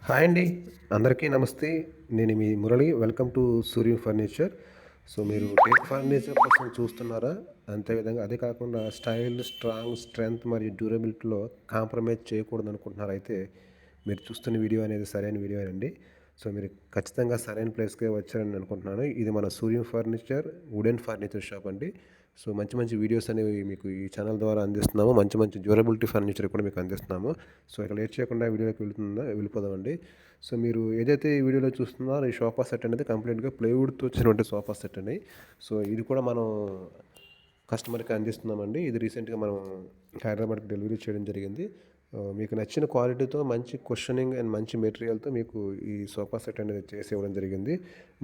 Hi అండి. అందరికీ నమస్తే. నేను మీ Murali. Welcome to Surya furniture so మీరు టేక్ ఫర్నిచర్ కోసం చూస్తున్నారా? అంతేవిధంగా అదే కాకుండా స్టైల్ స్ట్రాంగ్ స్ట్రెంగ్త్ మరియు డ్యూరబిలిటీలో కాంప్రమైజ్ చేయకూడదు అనుకుంటున్నారు అయితే మీరు చూస్తున్న వీడియో అనేది సరైన వీడియో అండి. సో మీరు ఖచ్చితంగా సరైన ప్లేస్కే వచ్చారని అనుకుంటున్నాను. ఇది మన Suryam furniture wooden furniture shop అండి. సో మంచి మంచి వీడియోస్ అనేవి మీకు ఈ ఛానల్ ద్వారా అందిస్తున్నాము. మంచి మంచి డ్యూరబిలిటీ ఫర్నిచర్ కూడా మీకు అందిస్తున్నాము. సో ఇక్కడ లేట్ చేయకుండా వీడియోకి వెళుతుందా వెళ్ళిపోదామండి. సో మీరు ఏదైతే ఈ వీడియోలో చూస్తున్నారో ఈ సోఫా సెట్ అనేది కంప్లీట్గా ప్లేవుడ్తో వచ్చినటువంటి సోఫా సెట్ అని. సో ఇది కూడా మనం కస్టమర్కి అందిస్తున్నామండి. ఇది రీసెంట్గా మనం హైదరాబాద్కి డెలివరీ చేయడం జరిగింది. మీకు నచ్చిన క్వాలిటీతో మంచి క్వశ్చనింగ్ అండ్ మంచి మెటీరియల్తో మీకు ఈ సోఫా సెట్ అనేది చేసి ఇవ్వడం జరిగింది.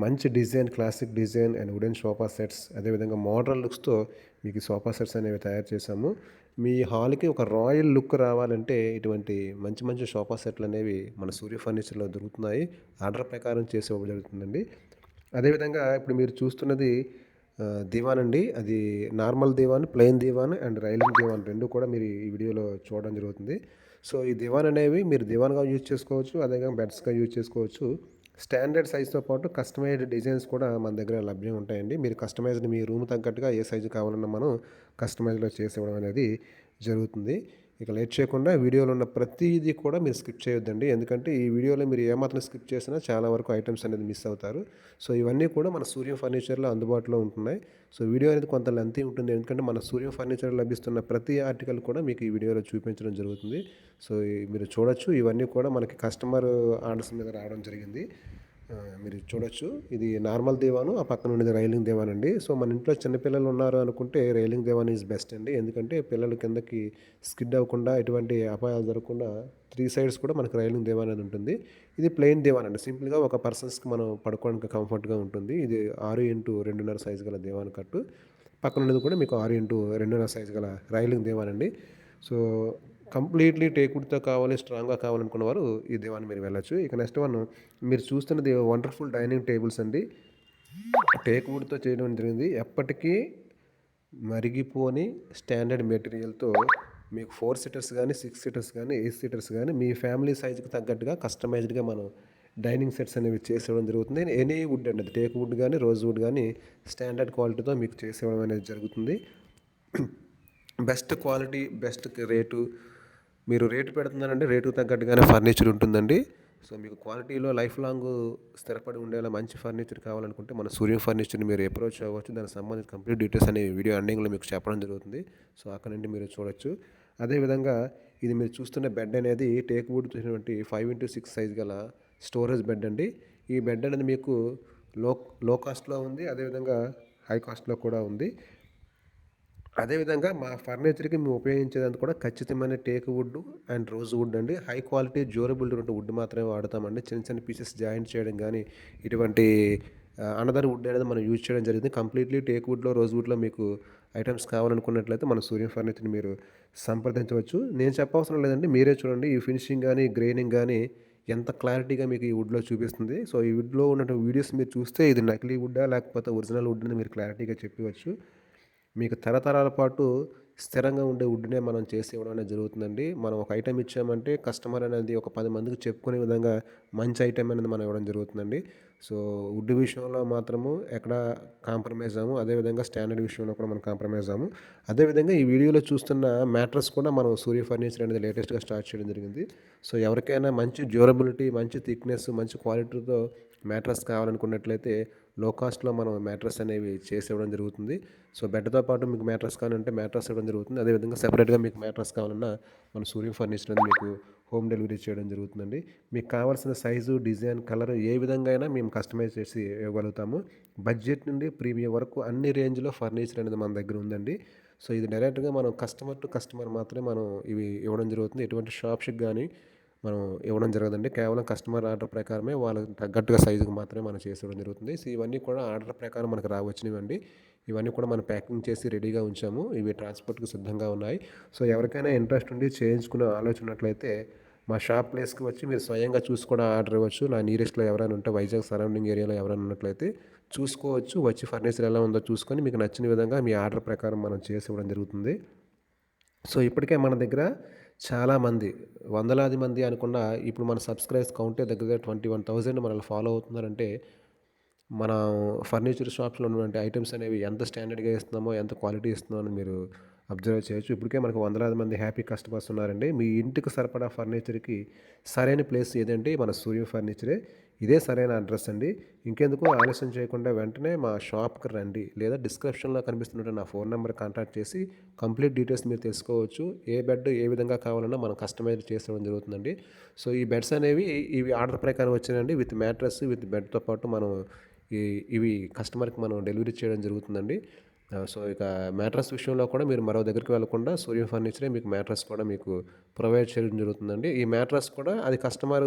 మంచి design classic design and wooden sofa sets అదేవిధంగా మోడర్న్ లుక్స్తో మీకు సోఫా సెట్స్ అనేవి తయారు చేశాము. మీ హాల్కి ఒక రాయల్ లుక్ రావాలంటే ఇటువంటి మంచి మంచి సోఫా సెట్లు అనేవి మన సూర్య ఫర్నిచర్లో దొరుకుతున్నాయి. ఆర్డర్ ప్రకారం చేసి ఇవ్వడం జరుగుతుందండి. అదేవిధంగా ఇప్పుడు మీరు చూస్తున్నది దివాన్ అండి. అది normal divan plain divan and railing divan రెండు కూడా మీరు ఈ వీడియోలో చూడడం జరుగుతుంది. సో ఈ దివాన్ అనేవి మీరు దివాన్గా యూజ్ చేసుకోవచ్చు అదేవిధంగా బెడ్స్గా యూజ్ చేసుకోవచ్చు. స్టాండర్డ్ సైజ్తో పాటు కస్టమైజ్డ్ డిజైన్స్ కూడా మన దగ్గర లభ్యం ఉంటాయండి. మీరు కస్టమైజ్డ్ మీ రూమ్ తగ్గట్టుగా ఏ సైజు కావాలన్నా మనం కస్టమైజ్లో చేసి ఇవ్వడం అనేది జరుగుతుంది. ఇక లేట్ చేయకుండా వీడియోలో ఉన్న ప్రతిదీ కూడా మీరు స్కిప్ చేయొద్దండి. ఎందుకంటే ఈ వీడియోలో మీరు ఏమాత్రం స్కిప్ చేసినా చాలా వరకు ఐటమ్స్ అనేది మిస్ అవుతారు. సో ఇవన్నీ కూడా మన సూర్యం ఫర్నిచర్లో అందుబాటులో ఉంటున్నాయి. సో వీడియో అనేది కొంత లెంతీ ఉంటుంది. ఎందుకంటే మన సూర్య ఫర్నిచర్ లభిస్తున్న ప్రతి ఆర్టికల్ కూడా మీకు ఈ వీడియోలో చూపించడం జరుగుతుంది. సో మీరు చూడొచ్చు. ఇవన్నీ కూడా మనకి కస్టమర్ ఆర్డర్స్ మీద రావడం జరిగింది. మీరు చూడొచ్చు. ఇది నార్మల్ దేవాను ఆ పక్కన ఉండేది రైలింగ్ దేవాన్ అండి. సో మన ఇంట్లో చిన్నపిల్లలు ఉన్నారు అనుకుంటే రైలింగ్ దేవాన్ ఈజ్ బెస్ట్ అండి. ఎందుకంటే పిల్లలు కిందకి స్కిడ్ అవ్వకుండా ఎటువంటి అపాయాలు జరగకుండా త్రీ సైడ్స్ కూడా మనకు రైలింగ్ దేవాన్ అనేది ఉంటుంది. ఇది ప్లెయిన్ దేవాన్ అండి. సింపుల్గా ఒక పర్సన్స్కి మనం పడుకోవడానికి కంఫర్ట్గా ఉంటుంది. ఇది ఆరు ఇంటూ రెండున్నర సైజు గల దేవాన్ కట్టు. పక్కన ఉన్నది కూడా మీకు ఆరు ఇంటూ రెండున్నర సైజు గల రైలింగ్ దేవాన్ అండి సో కంప్లీట్లీ టేకుడ్తో కావాలి స్ట్రాంగ్గా కావాలనుకున్న వారు ఈ దేవాన్ని మీరు వెళ్ళొచ్చు. ఇక నెక్స్ట్ వన్ మీరు చూస్తున్నది వండర్ఫుల్ డైనింగ్ టేబుల్స్ అండి. టేకుడ్తో చేయడం జరిగింది. ఎప్పటికీ మరిగిపోని స్టాండర్డ్ మెటీరియల్తో మీకు ఫోర్ సీటర్స్ కానీ సిక్స్ సీటర్స్ కానీ ఎయిట్ సీటర్స్ కానీ మీ ఫ్యామిలీ సైజుకి తగ్గట్టుగా కస్టమైజ్డ్గా మనం డైనింగ్ సెట్స్ అనేవి చేసేయడం జరుగుతుంది. ఎనీ వుడ్ అండి టేక్ వుడ్ కానీ రోజ్ వుడ్ కానీ స్టాండర్డ్ క్వాలిటీతో మీకు చేసేయడం అనేది జరుగుతుంది. బెస్ట్ క్వాలిటీ బెస్ట్ రేటు మీరు రేటు పెడుతున్నారంటే రేటుకు తగ్గట్టుగానే ఫర్నిచర్ ఉంటుందండి. సో మీకు క్వాలిటీలో లైఫ్ లాంగ్ స్థిరపడి ఉండేలా మంచి ఫర్నిచర్ కావాలనుకుంటే మన సూర్యం ఫర్నిచర్ని మీరు అప్రోచ్ అవ్వచ్చు. దానికి సంబంధించిన కంప్లీట్ డీటెయిల్స్ అనే వీడియో ఎండింగ్లో మీకు చెప్పడం జరుగుతుంది. సో అక్కడ నుండి మీరు చూడొచ్చు. అదేవిధంగా ఇది మీరు చూస్తున్న బెడ్ అనేది టేక్ వుడ్ చూసినటువంటి ఫైవ్ ఇంటూ సిక్స్ సైజ్ గల స్టోరేజ్ బెడ్ అండి. ఈ బెడ్ అనేది మీకు లో లో కాస్ట్లో ఉంది. అదేవిధంగా హై కాస్ట్లో కూడా ఉంది. అదేవిధంగా మా ఫర్నిచర్కి మేము ఉపయోగించేదంతా కూడా ఖచ్చితమైన teak wood and rose wood అండి. హై క్వాలిటీ డ్యూరబిలిటీ ఉన్న వుడ్ మాత్రమే వాడతామండి. చిన్న చిన్న పీసెస్ జాయింట్ చేయడం కానీ ఇటువంటి అనదర్ వుడ్ అనేది మనం యూజ్ చేయడం జరిగింది. కంప్లీట్లీ టేక్ వుడ్లో రోజ్ వుడ్లో మీకు ఐటమ్స్ కావాలనుకున్నట్లయితే మన సూర్య ఫర్నిచర్ని మీరు సంప్రదించవచ్చు. నేను చెప్పవసరం లేదండి. మీరే చూడండి. ఈ ఫినిషింగ్ కానీ గ్రెయినింగ్ కానీ ఎంత క్లారిటీగా మీకు ఈ వుడ్లో చూపిస్తుంది. సో ఈ వుడ్లో ఉన్నటువంటి వీడియోస్ మీరు చూస్తే ఇది నకిలీ వుడ్డా లేకపోతే ఒరిజినల్ వుడ్ అని మీరు క్లారిటీగా చెప్పవచ్చు. మీకు తరతరాల పాటు స్థిరంగా ఉండే వుడ్నే మనం చేసి ఇవ్వడం అనేది జరుగుతుందండి. మనం ఒక ఐటెం ఇచ్చామంటే కస్టమర్ అనేది ఒక పది మందికి చెప్పుకునే విధంగా మంచి ఐటెం అనేది మనం ఇవ్వడం జరుగుతుందండి. సో వుడ్ విషయంలో మాత్రము ఎక్కడ కాంప్రమైజ్ అవ్వము అదేవిధంగా స్టాండర్డ్ విషయంలో కూడా మనం కాంప్రమైజ్ అవ్వము. అదేవిధంగా ఈ వీడియోలో చూస్తున్న మ్యాట్రస్ కూడా మనం సూర్య ఫర్నిచర్ అనేది లేటెస్ట్గా స్టార్ట్ చేయడం జరిగింది. సో ఎవరికైనా మంచి డ్యూరబిలిటీ మంచి థిక్నెస్ మంచి క్వాలిటీతో మ్యాట్రస్ కావాలనుకున్నట్లయితే లో కాస్ట్లో మనం మ్యాట్రస్ అనేవి చేసి ఇవ్వడం జరుగుతుంది. సో బెడ్తో పాటు మీకు మ్యాట్రస్ కావాలంటే మ్యాట్రస్ ఇవ్వడం జరుగుతుంది. అదేవిధంగా సెపరేట్గా మీకు మ్యాట్రస్ కావాలన్నా మన సూర్య ఫర్నిచర్ అనేది మీకు హోమ్ డెలివరీ చేయడం జరుగుతుందండి. మీకు కావాల్సిన సైజు డిజైన్ కలర్ ఏ విధంగా అయినా మేము కస్టమైజ్ చేసి ఇవ్వగలుగుతాము. బడ్జెట్ నుండి ప్రీమియం వరకు అన్ని రేంజ్లో ఫర్నిచర్ అనేది మన దగ్గర ఉందండి. సో ఇది డైరెక్ట్గా మనం కస్టమర్ టు కస్టమర్ మాత్రమే మనం ఇవి ఇవ్వడం జరుగుతుంది. ఎటువంటి షాప్స్కి కానీ మనం ఇవ్వడం జరగదండి. కేవలం కస్టమర్ ఆర్డర్ ప్రకారమే వాళ్ళకి తగ్గట్టుగా సైజుకి మాత్రమే మనం చేసి ఇవ్వడం జరుగుతుంది. సో ఇవన్నీ కూడా ఆర్డర్ ప్రకారం మనకు రావచ్చినవండి. ఇవన్నీ కూడా మనం ప్యాకింగ్ చేసి రెడీగా ఉంచాము. ఇవి ట్రాన్స్పోర్ట్కి సిద్ధంగా ఉన్నాయి. సో ఎవరికైనా ఇంట్రెస్ట్ ఉండి చేయించుకునే ఆలోచన ఉన్నట్లయితే మా షాప్ ప్లేస్కి వచ్చి మీరు స్వయంగా చూసుకోవడం ఆర్డర్ ఇవ్వచ్చు. నా నియరెస్ట్లో ఎవరైనా ఉంటే వైజాగ్ సరౌండింగ్ ఏరియాలో ఎవరైనా ఉన్నట్లయితే చూసుకోవచ్చు. వచ్చి ఫర్నిచర్ ఎలా ఉందో చూసుకొని మీకు నచ్చిన విధంగా మీ ఆర్డర్ ప్రకారం మనం చేసి ఇవ్వడం జరుగుతుంది. సో ఇప్పటికే మన దగ్గర చాలామంది వందలాది మంది అనుకున్న ఇప్పుడు మన సబ్స్క్రైబ్స్ కౌంటే దగ్గర దగ్గర ట్వంటీ వన్ థౌజండ్ మనల్ని ఫాలో అవుతున్నారంటే మన ఫర్నిచర్ షాప్స్లో ఉన్నటువంటి ఐటమ్స్ అనేవి ఎంత స్టాండర్డ్గా ఇస్తున్నామో ఎంత క్వాలిటీ ఇస్తున్నామో అని మీరు అబ్జర్వ్ చేయొచ్చు. ఇప్పటికే మనకు వందలాది మంది హ్యాపీ కస్టమర్స్ ఉన్నారండి. మీ ఇంటికి సరిపడా ఫర్నిచర్కి సరైన ప్లేస్ ఏదంటే మన సూర్య ఫర్నిచరే. ఇదే సరైన అడ్రస్ అండి. ఇంకెందుకు ఆలస్యం చేయకుండా వెంటనే మా షాప్కి రండి. లేదా డిస్క్రిప్షన్లో కనిపిస్తున్న నా ఫోన్ నెంబర్ కాంటాక్ట్ చేసి కంప్లీట్ డీటెయిల్స్ మీరు తెలుసుకోవచ్చు. ఏ బెడ్ ఏ విధంగా కావాలన్నా మనం కస్టమైజ్ చేసుకోవడం జరుగుతుందండి. సో ఈ బెడ్స్ అనేవి ఇవి ఆర్డర్ ప్రకారం వచ్చినాయండి. విత్ మ్యాట్రస్ విత్ బెడ్తో పాటు మనం ఈ ఇవి కస్టమర్కి మనం డెలివరీ చేయడం జరుగుతుందండి. సో ఇక మ్యాట్రస్ విషయంలో కూడా మీరు మరో దగ్గరికి వెళ్ళకుండా సూర్య ఫర్నిచరే మీకు మ్యాట్రస్ కూడా మీకు ప్రొవైడ్ చేయడం జరుగుతుందండి. ఈ మ్యాట్రస్ కూడా అది కస్టమర్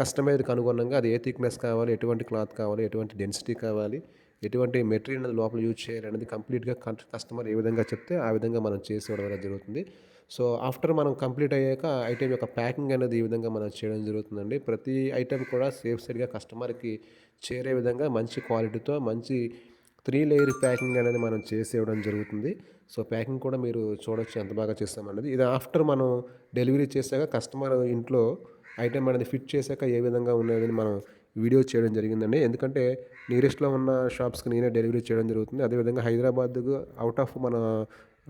కస్టమైజ్కి అనుగుణంగా అది ఏ థిక్నెస్ కావాలి ఎటువంటి క్లాత్ కావాలి ఎటువంటి డెన్సిటీ కావాలి ఎటువంటి మెటీరియల్ అనేది లోపల యూజ్ చేయాలి అనేది కంప్లీట్గా కస్టమర్ ఏ విధంగా చెప్తే ఆ విధంగా మనం చేసేవడం అనేది జరుగుతుంది. సో ఆఫ్టర్ మనం కంప్లీట్ అయ్యాక ఐటెం యొక్క ప్యాకింగ్ అనేది ఈ విధంగా మనం చేయడం జరుగుతుందండి. ప్రతి ఐటెం కూడా సేఫ్ సైడ్గా కస్టమర్కి చేరే విధంగా మంచి క్వాలిటీతో మంచి త్రీ లేయర్ ప్యాకింగ్ అనేది మనం చేసి ఇవ్వడం జరుగుతుంది. సో ప్యాకింగ్ కూడా మీరు చూడొచ్చు ఎంత బాగా చేస్తామన్నది. ఇది ఆఫ్టర్ మనం డెలివరీ చేశాక కస్టమర్ ఇంట్లో ఐటెం అనేది ఫిట్ చేశాక ఏ విధంగా ఉన్నదని మనం వీడియో చేయడం జరిగిందండి. ఎందుకంటే నియరెస్ట్లో ఉన్న షాప్స్కి నేనే డెలివరీ చేయడం జరుగుతుంది. అదేవిధంగా హైదరాబాద్కు అవుట్ ఆఫ్ మన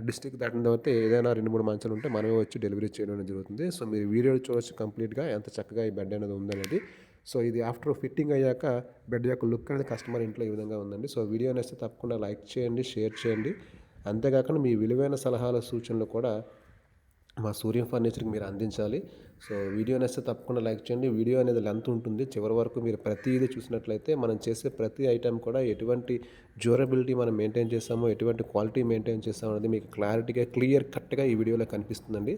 డిస్టిక్ దాటిన తర్వాత ఏదైనా రెండు మూడు మంచాలు ఉంటే మనమే వచ్చి డెలివరీ చేయడం జరుగుతుంది. సో మీరు వీడియో చూడొచ్చు కంప్లీట్గా. ఎంత చక్కగా ఈ బెడ్ అనేది ఉందనేది. సో ఇది ఆఫ్టర్ ఫిట్టింగ్ అయ్యాక బెడ్ యొక్క లుక్ అనేది కస్టమర్ ఇంట్లో ఈ విధంగా ఉందండి. సో వీడియో నచ్చితే తప్పకుండా లైక్ చేయండి షేర్ చేయండి. అంతేకాకుండా మీ విలువైన సలహాల సూచనలు కూడా మా సూర్యం ఫర్నిచర్కి మీరు అందించాలి. సో వీడియో నచ్చితే తప్పకుండా లైక్ చేయండి. వీడియో అనేది లెంత్ ఉంటుంది. చివరి వరకు మీరు ప్రతిదీ చూసినట్లయితే మనం చేసే ప్రతి ఐటెం కూడా ఎటువంటి డ్యూరబిలిటీ మనం మెయింటైన్ చేస్తామో ఎటువంటి క్వాలిటీ మెయింటైన్ చేస్తామో అనేది మీకు క్లారిటీగా క్లియర్ కట్గా ఈ వీడియోలో కనిపిస్తుందండి.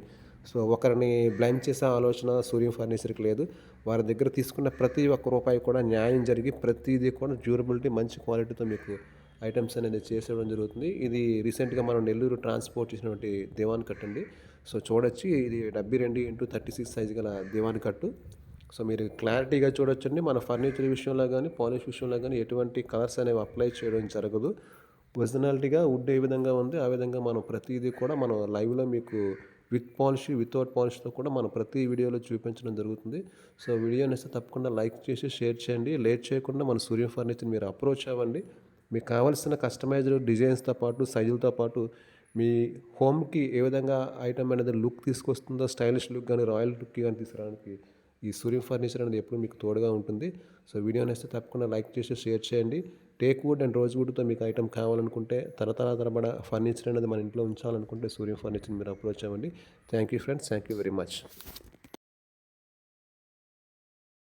సో ఒకరిని బ్లైమ్ చేసే ఆలోచన సూర్యం ఫర్నిచర్కి లేదు. వారి దగ్గర తీసుకున్న ప్రతి ఒక్క రూపాయి కూడా న్యాయం జరిగి ప్రతిదీ కూడా డ్యూరబిలిటీ మంచి క్వాలిటీతో మీకు ఐటమ్స్ అనేది చేసేయడం జరుగుతుంది. ఇది రీసెంట్గా మనం నెల్లూరు ట్రాన్స్పోర్ట్ చేసినటువంటి దివాన్ కట్ అండి. సో చూడొచ్చు ఇది డెబ్బై రెండు ఇంటూ థర్టీ సిక్స్ సైజ్ గల దివాన్ కట్టు. సో మీరు క్లారిటీగా చూడొచ్చండి. మన ఫర్నిచర్ విషయంలో కానీ పాలిష్ విషయంలో కానీ ఎటువంటి కలర్స్ అనేవి అప్లై చేయడం జరగదు. ఒరిజినాలిటీగా వుడ్ ఏ విధంగా ఉంది ఆ విధంగా మనం ప్రతిదీ కూడా మనం లైవ్లో మీకు విత్ పాలిష్ వితౌట్ పాలిష్తో కూడా మనం ప్రతి వీడియోలో చూపించడం జరుగుతుంది. సో వీడియో నేస్తే తప్పకుండా లైక్ చేసి షేర్ చేయండి. లేట్ చేయకుండా మన సూర్య ఫర్నిచర్ మీరు అప్రోచ్ అవ్వండి. మీకు కావాల్సిన కస్టమైజ్డ్ డిజైన్స్తో పాటు సైజులతో పాటు మీ హోమ్కి ఏ విధంగా ఐటమ్ అనేది లుక్ తీసుకొస్తుందో స్టైలిష్ లుక్ కానీ రాయల్ లుక్ కానీ తీసుకురావడానికి ఈ సూర్యం ఫర్నిచర్ అనేది ఎప్పుడు మీకు తోడుగా ఉంటుంది. సో వీడియో నేస్తే తప్పకుండా లైక్ చేసి షేర్ చేయండి. టేక్ వుడ్ అండ్ రోజ్ వుడ్తో మీకు ఐటమ్ కావాలనుకుంటే తరతర తరబడ ఫర్నిచర్ అనేది మన ఇంట్లో ఉంచాలనుకుంటే సూర్య ఫర్నిచర్ మీరు అప్రోచ్ అవ్వండి. Thank you friends. Thank you very much.